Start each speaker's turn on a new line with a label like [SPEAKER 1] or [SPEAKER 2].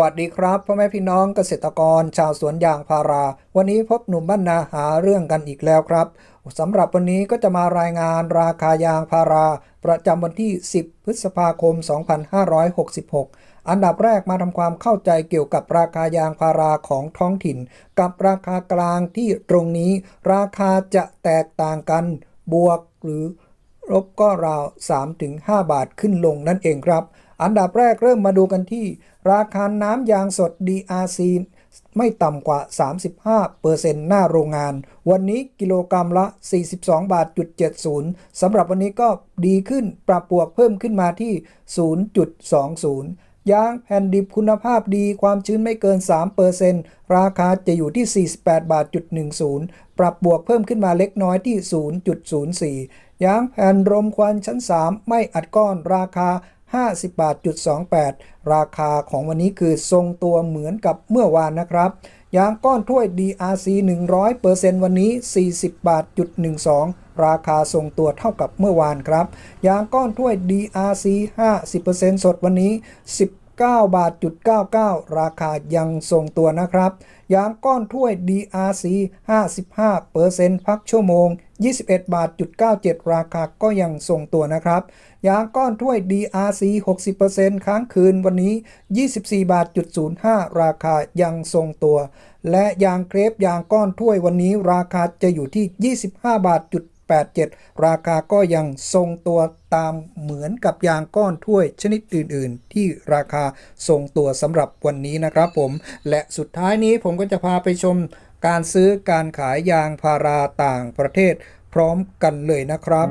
[SPEAKER 1] วัสดีครับพ่อแม่พี่น้องเกษตรกรชาวสวนยางพารา วันนี้พบหนุ่มบ้านนาหาเรื่องกันอีกแล้วครับสำหรับวันนี้ก็จะมารายงานราคายางพารา ประจำวันที่ 10 พฤษภาคม 2566 อันดับแรกมาทำความเข้าใจเกี่ยวกับราคายางพาราของท้องถิ่น กับราคากลางที่ตรงนี้ ราคาจะแตกต่างกัน บวกหรือลบก็ราว 3-5 บาทขึ้นลงนั่นเองครับ อันดับแรกเริ่มมาดูกันที่ ราคาน้ำยางสด DRC ไม่ต่ำกว่า 35%หน้าโรงงาน วันนี้กิโลกรัมละ 42 บาทจุด70สำหรับวันนี้ก็ดีขึ้นปรับบวกเพิ่มขึ้นมาที่ 0.20 ยางแผ่นดิบคุณภาพดีความชื้นไม่เกิน 3%ราคาจะอยู่ที่ 48 บาทจุด10 ปรับบวกเพิ่มขึ้นมาเล็กน้อยที่ 0.04 ยางแผ่นรมควันชั้น 3 ไม่อัดก้อนราคา 50บาทจุด28 ราคาของวันนี้คือทรงตัวเหมือนกับเมื่อวานนะครับ ยางก้อนถ้วย DRC 100%วันนี้ 40บาทจุด12 ราคาทรงตัวเท่ากับเมื่อวานครับ ยางก้อนถ้วย DRC 50%สดวันนี้ 9 บาทจุด99 ราคายังทรงตัวนะครับ ยางก้อนถ้วย DRC 55%พักชั่วโมง 21 บาทจุด97 ราคาก็ยังทรงตัวนะครับ ยางก้อนถ้วย DRC 60%ค้างคืนวันนี้ 24 บาทจุด05 ราคายังทรงตัว และยางเครปยางก้อนถ้วยวันนี้ราคาจะอยู่ที่ 25 บาทจุด 87 ราคาก็ยังทรงตัวตามเหมือนกับยางก้อนถ้วยชนิดอื่น ๆ ที่ราคาทรงตัวสำหรับวันนี้นะครับผม และสุดท้ายนี้ผมก็จะพาไปชมการซื้อการขายยางพาราต่างประเทศพร้อมกันเลยนะครับ